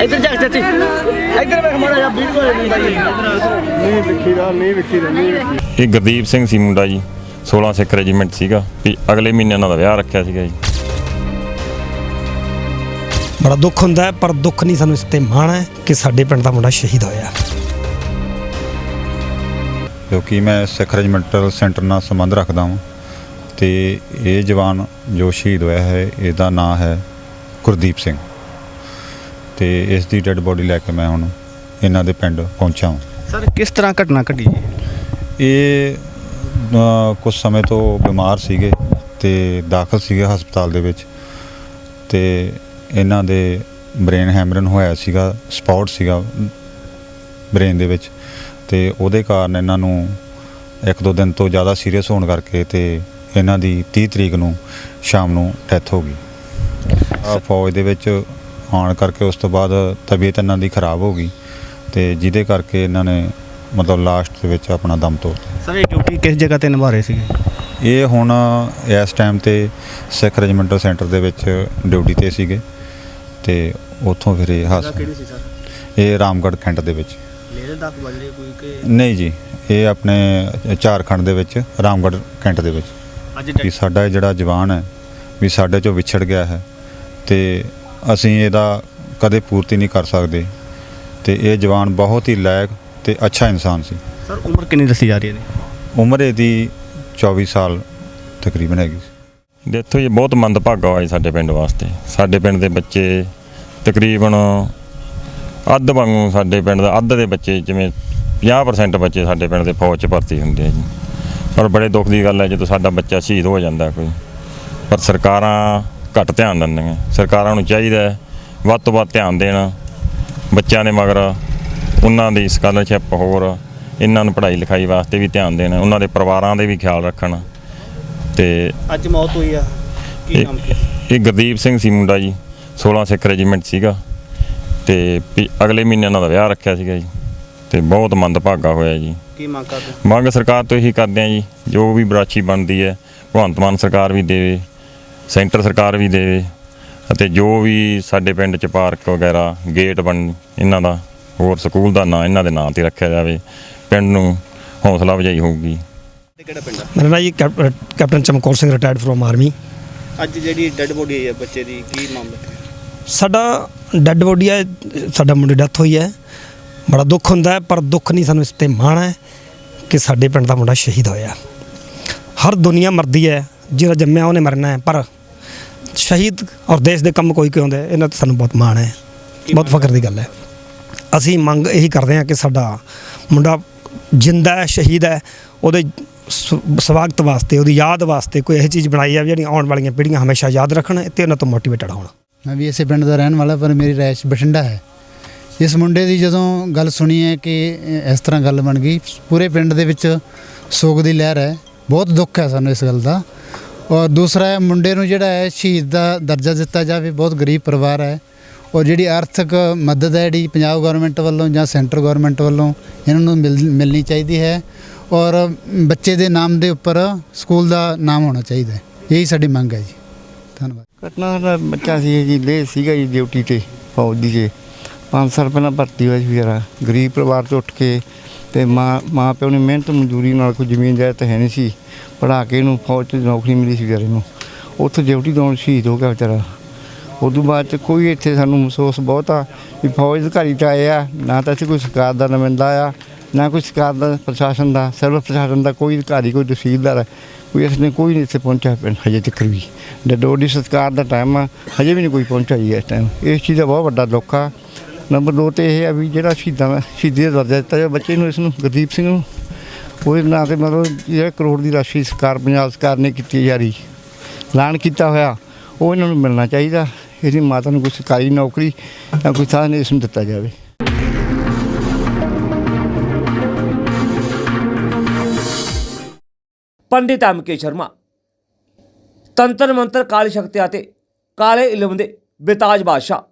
ਇੱਧਰ ਜਾ ਚਾਚੀ। ਇੱਧਰ ਵੇਖ ਮਾੜਾ ਜਿਹਾ ਵੀਡੀਓ ਨਹੀਂ ਬਾਈ। ਨਹੀਂ ਵਿਖੀ ਦਾ ਨਹੀਂ ਵਿਖੀ ਦਾ ਨਹੀਂ ਵਿਖੀ ਇਹ ਗੁਰਦੀਪ ਸਿੰਘ ਸੀ ਮੁੰਡਾ ਜੀ 16 ਸਿੱਖ ਰੈਜੀਮੈਂਟ ਸੀਗਾ ਵੀ ਅਗਲੇ ਮਹੀਨੇ ਉਹਨਾਂ ਦਾ ਵਿਆਹ ਰੱਖਿਆ ਸੀਗਾ ਜੀ। ਬੜਾ ਦੁੱਖ ਹੁੰਦਾ ਹੈ ਪਰ ਦੁੱਖ ਨਹੀਂ ਸਾਨੂੰ ਇਸ ਤੇ ਮਾਣ ਹੈ ਕਿ ਸਾਡੇ ਪਿੰਡ ਦਾ ਮੁੰਡਾ ਸ਼ਹੀਦ ਹੋਇਆ। ਕਿਉਂਕਿ ਮੈਂ ਸਿੱਖ ਰੈਜੀਮੈਂਟਲ ਸੈਂਟਰ ਨਾਲ ਸੰਬੰਧ ਰੱਖਦਾ ਹਾਂ ਤੇ ਇਹ ਜਵਾਨ ਜੋ ਸ਼ਹੀਦ ਹੋਇਆ ਹੈ ਇਹਦਾ ਨਾਂ ਹੈ ਗੁਰਦੀਪ ਸਿੰਘ। ਤੇ ਇਸ ਦੀ ਡੈੱਡ ਬੋਡੀ ਲੈ ਕੇ ਮੈਂ ਹੁਣ ਇਹਨਾਂ ਦੇ ਪਿੰਡ ਪਹੁੰਚਾ ਹਾਂ। ਸਰ ਕਿਸ ਤਰ੍ਹਾਂ ਘਟਨਾ ਘਟੀ? ਜੀ ਇਹ ਅ, ਕੁਝ ਸਮੇਂ ਤੋਂ ਬਿਮਾਰ ਸੀਗੇ ਤੇ ਦਾਖਲ ਸੀਗੇ ਹਸਪਤਾਲ ਦੇ ਵਿੱਚ ਤੇ ਇਹਨਾਂ ਦੇ ਬ੍ਰੇਨ ਹੈਮਰਨ ਹੋਇਆ ਸੀਗਾ ਸਪੌਟ ਸੀਗਾ ਬ੍ਰੇਨ ਦੇ ਵਿੱਚ ਤੇ ਉਹਦੇ ਕਾਰਨ ਇਹਨਾਂ ਨੂੰ ਇੱਕ ਦੋ ਦਿਨ ਤੋਂ ਜ਼ਿਆਦਾ ਸੀਰੀਅਸ ਹੋਣ ਕਰਕੇ ਤੇ ਇਹਨਾਂ ਦੀ 30 ਤਰੀਕ ਨੂੰ ਸ਼ਾਮ ਨੂੰ ਡੈਥ ਹੋ ਗਈ। ਫੌਜ ਦੇ ਵਿੱਚ ਆਉਣ ਕਰਕੇ ਉਸ ਤੋਂ ਬਾਅਦ ਤਬੀਅਤ ਇਹਨਾਂ ਦੀ ਖਰਾਬ ਹੋ ਗਈ ਤੇ ਜਿਹਦੇ ਕਰਕੇ ਇਹਨਾਂ ਨੇ ਮਤਲਬ ਲਾਸਟ ਦੇ ਵਿੱਚ ਆਪਣਾ ਦਮ ਤੋੜ ਸਰ ਇਹ ਡਿਊਟੀ ਕਿਸ ਜਗ੍ਹਾ ਤੇ ਨਿਭਾ ਰਹੇ ਸੀਗੇ? ਇਹ ਹੁਣ ਇਸ ਟਾਈਮ ਤੇ ਸਿੱਖ ਰੈਜੀਮੈਂਟਲ ਸੈਂਟਰ ਦੇ ਵਿੱਚ ਡਿਊਟੀ ਤੇ ਸੀਗੇ ਤੇ ਉੱਥੋਂ ਫਿਰ ਇਹ ਹਾਸ ਕਿਹੜੀ ਸੀ ਸਰ? ਇਹ ਰਾਮਗੜ੍ਹ ਕੈਂਟ ਦੇ ਵਿੱਚ। ਕੋਈ ਕਿ ਨਹੀਂ ਜੀ ਇਹ ਆਪਣੇ ਝਾਰਖੰਡ ਦੇ ਵਿੱਚ ਰਾਮਗੜ੍ਹ ਕੈਂਟ ਦੇ ਵਿੱਚ। ਅੱਜ ਵੀ ਸਾਡਾ ਇਹ ਜਿਹੜਾ ਜਵਾਨ ਹੈ ਵੀ ਸਾਡੇ ਚੋਂ ਵਿਛੜ ਗਿਆ ਹੈ ਤੇ ਅਸੀਂ ਇਹਦਾ ਕਦੇ ਪੂਰਤੀ ਨਹੀਂ ਕਰ ਸਕਦੇ। ਤੇ ਇਹ ਜਵਾਨ ਬਹੁਤ ਹੀ ਲਾਇਕ ਤੇ ਅੱਛਾ ਇਨਸਾਨ ਸੀ। ਸਰ ਉਮਰ ਕਿੰਨੀ ਦੱਸੀ ਜਾ ਰਹੀ ਹੈ ਜੀ ਉਮਰ ਇਹਦੀ 24 ਸਾਲ ਤਕਰੀਬਨ ਹੈਗੀ ਸੀ। ਦੇਖੋ ਇਹ ਬਹੁਤ ਮੰਦਭਾਗਾ ਹੋਇਆ ਜੀ ਸਾਡੇ ਪਿੰਡ ਵਾਸਤੇ। ਸਾਡੇ ਪਿੰਡ ਦੇ ਬੱਚੇ ਤਕਰੀਬਨ ਅੱਧ ਵਾਂਗੂ ਸਾਡੇ ਪਿੰਡ ਦਾ ਅੱਧ ਦੇ ਬੱਚੇ ਜਿਵੇਂ 50% ਬੱਚੇ ਸਾਡੇ ਪਿੰਡ ਦੇ ਫੌਜ 'ਚ ਭਰਤੀ ਹੁੰਦੇ ਆ ਜੀ। ਪਰ ਬੜੇ ਦੁੱਖ ਦੀ ਗੱਲ ਹੈ ਜਦੋਂ ਸਾਡਾ ਬੱਚਾ ਸ਼ਹੀਦ ਹੋ ਜਾਂਦਾ ਕੋਈ। ਪਰ ਸਰਕਾਰਾਂ ਘੱਟ ਧਿਆਨ ਦਿੰਦੀਆਂ। ਸਰਕਾਰਾਂ ਨੂੰ ਚਾਹੀਦਾ ਹੈ ਵੱਧ ਤੋਂ ਵੱਧ ਧਿਆਨ ਦੇਣ ਬੱਚਿਆਂ ਦੇ ਮਗਰ ਉਹਨਾਂ ਦੀ ਸਕਾਲਰਸ਼ਿਪ ਹੋਰ ਇਹਨਾਂ ਨੂੰ ਪੜ੍ਹਾਈ ਲਿਖਾਈ ਵਾਸਤੇ ਵੀ ਧਿਆਨ ਦੇਣ ਉਹਨਾਂ ਦੇ ਪਰਿਵਾਰਾਂ ਦੇ ਵੀ ਖਿਆਲ ਰੱਖਣ ਤੇ ਅੱਜ ਮੌਤ ਹੋਈ ਆ। ਕੀ ਇਹ ਨਾਮ ਕੀ ਇਹ ਗੁਰਦੀਪ ਸਿੰਘ ਸੀ ਮੁੰਡਾ ਜੀ 16 ਸਿੱਖ ਰੈਜੀਮੈਂਟ ਸੀਗਾ ਤੇ ਅਗਲੇ ਮਹੀਨੇ ਉਹਨਾਂ ਦਾ ਵਿਆਹ ਰੱਖਿਆ ਸੀਗਾ ਜੀ ਤੇ ਬਹੁਤ ਮੰਦਭਾਗਾ ਹੋਇਆ ਜੀ। ਕੀ ਮੰਗ ਕਰਦੇ? ਮੰਗ ਸਰਕਾਰ ਤੋਂ ਇਹੀ ਕਰਦੇ ਆ ਜੀ ਜੋ ਵੀ ਬਰਾਚੀ ਬਣਦੀ ਹੈ ਭਗਵੰਤ ਮਾਨ ਸਰਕਾਰ ਵੀ ਦੇਵੇ ਸੈਂਟਰ ਸਰਕਾਰ ਵੀ ਦੇਵੇ ਅਤੇ ਜੋ ਵੀ ਸਾਡੇ ਪਿੰਡ 'ਚ ਪਾਰਕ ਵਗੈਰਾ ਗੇਟ ਬਣ ਇਹਨਾਂ ਦਾ ਹੋਰ ਸਕੂਲ ਦਾ ਨਾਂ ਇਹਨਾਂ ਦੇ ਨਾਂ ਤੇ ਰੱਖਿਆ ਜਾਵੇ ਪਿੰਡ ਨੂੰ ਹੌਸਲਾ ਵਜਾਈ ਹੋਊਗੀ। ਕਿਹੜਾ ਪਿੰਡ ਆ? ਮੇਰਾ ਨਾਂ ਜੀ cap- captain Chamkaur Singh retired from army ਅੱਜ ਜਿਹੜੀ ਡੈੱਡ ਬੋਡੀ ਆਈ ਹੈ ਬੱਚੇ ਦੀ ਕੀ ਮਾਮਲਾ? ਹੈ ਸਾਡਾ ਡੈੱਡ ਬੋਡੀ ਹੈ ਸਾਡਾ ਮੁੰਡੇ ਡੈਥ ਹੋਈ ਹੈ। ਬੜਾ ਦੁੱਖ ਹੁੰਦਾ ਹੈ ਪਰ ਦੁੱਖ ਨਹੀਂ ਸਾਨੂੰ ਇਸ ਤੇ ਮਾਣ ਹੈ ਕਿ ਸਾਡੇ ਪਿੰਡ ਦਾ ਮੁੰਡਾ ਸ਼ਹੀਦ ਹੋਇਆ। ਹਰ ਦੁਨੀਆ ਮਰਦੀ ਹੈ ਜਿਹੜਾ ਜੰਮਿਆ ਉਹਨੇ ਮਰਨਾ ਹੈ ਪਰ ਸ਼ਹੀਦ ਔਰ ਦੇਸ਼ ਦੇ ਕੰਮ ਕੋਈ ਕਿਉਂ ਹੁੰਦਾ ਹੈ, ਇਹਨਾਂ ਤੇ ਸਾਨੂੰ ਬਹੁਤ ਮਾਣ ਹੈ। ਬਹੁਤ ਫਖਰ ਦੀ ਗੱਲ ਹੈ। ਅਸੀਂ ਮੰਗ ਇਹੀ ਕਰਦੇ ਹਾਂ ਕਿ ਸਾਡਾ ਮੁੰਡਾ ਜਿੰਦਾ ਹੈ ਸ਼ਹੀਦ ਹੈ ਉਹਦੇ ਸਵਾਗਤ ਵਾਸਤੇ ਉਹਦੀ ਯਾਦ ਵਾਸਤੇ ਕੋਈ ਇਹੋ ਚੀਜ਼ ਬਣਾਈ ਜਾਵੇ ਜਿਹੜੀ ਆਉਣ ਵਾਲੀਆਂ ਪੀੜ੍ਹੀਆਂ ਹਮੇਸ਼ਾ ਯਾਦ ਰੱਖਣ ਤੇ ਉਹਨਾਂ ਤੋਂ ਮੋਟੀਵੇਟਡ ਹੋਣ। ਮੈਂ ਵੀ ਇਸੇ ਪਿੰਡ ਦਾ ਰਹਿਣ ਵਾਲਾ ਪਰ ਮੇਰੀ ਰਾਇਸ਼ ਬਠਿੰਡਾ ਹੈ। ਇਸ ਮੁੰਡੇ ਦੀ ਜਦੋਂ ਗੱਲ ਸੁਣੀ ਹੈ ਕਿ ਇਸ ਤਰ੍ਹਾਂ ਗੱਲ ਬਣ ਗਈ ਪੂਰੇ ਪਿੰਡ ਦੇ ਵਿੱਚ ਸੋਗ ਦੀ ਲਹਿਰ ਹੈ। ਬਹੁਤ ਦੁੱਖ ਹੈ ਸਾਨੂੰ ਇਸ ਗੱਲ ਦਾ। ਔਰ ਦੂਸਰਾ ਹੈ, ਮੁੰਡੇ ਨੂੰ ਜਿਹੜਾ ਹੈ, ਸ਼ਹੀਦ ਦਾ ਦਰਜਾ ਦਿੱਤਾ ਜਾਵੇ, ਬਹੁਤ ਗਰੀਬ ਪਰਿਵਾਰ ਹੈ। ਔਰ ਜਿਹੜੀ ਆਰਥਿਕ ਮਦਦ ਹੈ, ਜਿਹੜੀ ਪੰਜਾਬ ਗਵਰਨਮੈਂਟ ਵੱਲੋਂ ਜਾਂ ਸੈਂਟਰ ਗਵਰਨਮੈਂਟ ਵੱਲੋਂ ਇਹਨਾਂ ਨੂੰ ਮਿਲ- ਮਿਲਣੀ ਚਾਹੀਦੀ ਹੈ। ਔਰ ਬੱਚੇ ਦੇ ਨਾਮ ਦੇ ਉੱਪਰ ਸਕੂਲ ਦਾ ਨਾਮ ਹੋਣਾ ਚਾਹੀਦਾ ਹੈ। ਇਹੀ ਸਾਡੀ ਮੰਗ ਹੈ ਜੀ। ਧੰਨਵਾਦ। ਘਟਨਾ ਦਾ ਬੱਚਾ ਸੀ ਜੀ ਲੇ ਸੀਗਾ ਜੀ ਡਿਊਟੀ ਤੇ, ਫੌਜ ਦੀ ਜੇ। 5 ਸਾਲ ਪਹਿਲਾਂ ਭਰਤੀ ਹੋਇਆ ਸੀ ਵਿਚਾਰਾ। ਗਰੀਬ ਪਰਿਵਾਰ ਤੋਂ ਉੱਠ ਕੇ ਤੇ ਮਾਂ ਮਾਂ ਪਿਓ ਨੇ ਮਿਹਨਤ ਮਜ਼ਦੂਰੀ ਨਾਲ ਕੋਈ ਜ਼ਮੀਨ ਜਾਇਦਾਦ ਹੈ ਨਹੀਂ ਸੀ। ਪੜ੍ਹਾ ਕੇ ਇਹਨੂੰ ਫੌਜ 'ਚ ਨੌਕਰੀ ਮਿਲੀ ਸੀ ਵਿਚਾਰੇ ਨੂੰ। ਉੱਥੇ ਡਿਊਟੀ ਤੋਂ ਸ਼ਹੀਦ ਹੋ ਗਿਆ ਵਿਚਾਰਾ। ਉਦੋਂ ਬਾਅਦ ਚ ਕੋਈ ਇੱਥੇ ਸਾਨੂੰ ਮਹਿਸੂਸ ਬਹੁਤ ਆ ਵੀ ਫੌਜ ਅਧਿਕਾਰੀ ਤਾਂ ਆਏ ਆ, ਨਾ ਤਾਂ ਇੱਥੇ ਕੋਈ ਸਰਕਾਰ ਦਾ ਨੁਮਾਇੰਦਾ ਆ, ਨਾ ਕੋਈ ਸਰਕਾਰ ਦਾ ਪ੍ਰਸ਼ਾਸਨ ਦਾ ਸਿਵਲ ਪ੍ਰਸ਼ਾਸਨ ਦਾ ਕੋਈ ਅਧਿਕਾਰੀ, ਕੋਈ ਤਹਿਸੀਲਦਾਰ, ਕੋਈ ਇਸ ਨੇ ਕੋਈ ਨਹੀਂ ਇੱਥੇ ਪਹੁੰਚਿਆ ਪਿੰਡ ਹਜੇ ਤੱਕ ਵੀ। ਡਡੋਡੀ ਸਰਕਾਰ ਦਾ ਟਾਈਮ ਆ, ਹਜੇ ਵੀ ਨਹੀਂ ਕੋਈ ਪਹੁੰਚਿਆ ਜੀ ਇਸ ਟਾਈਮ ਇਸ ਚੀਜ਼ ਦਾ ਬਹੁਤ ਵੱਡਾ ਦੁੱਖ ਆ। ਨੰਬਰ 2 ਤੇ ਇਹ ਆ ਵੀ ਜਿਹੜਾ ਸ਼ਹੀਦਾਂ ਦਾ ਸ਼ਹੀਦੀ ਦਾ ਦਰਜਾ ਦਿੱਤਾ ਜਾਵੇ, ਬੱਚੇ ਨੂੰ, ਇਸ ਨੂੰ, ਗੁਰਦੀਪ ਸਿੰਘ ਨੂੰ। ਉਹਦੇ ਨਾਂ ਤੇ ਮਤਲਬ ਜਿਹੜਾ ਕਰੋੜ ਦੀ ਰਾਸ਼ੀ ਸਰਕਾਰ, ਪੰਜਾਬ ਸਰਕਾਰ ਨੇ ਕੀਤੀ ਜਾਰੀ। ਐਲਾਨ ਕੀਤਾ ਹੋਇਆ। ਉਹ ਇਹਨਾਂ ਨੂੰ ਮਿਲਣਾ ਚਾਹੀਦਾ। ਇਹਦੀ ਮਾਤਾ ਨੂੰ ਕੋਈ ਸਰਕਾਰੀ ਨੌਕਰੀ ਜਾਂ ਕੋਈ ਸਾਧਨ ਇਸ ਨੂੰ ਦਿੱਤਾ ਜਾਵੇ। ਪੰਡਿਤ ਐਮ.ਕੇ. ਸ਼ਰਮਾ। ਤੰਤਰ ਮੰਤਰ ਕਾਲੀ ਸ਼ਕਤੀ ਅਤੇ ਕਾਲੇ ਇਲਮ ਦੇ ਬੇਤਾਜ ਬਾਦਸ਼ਾਹ।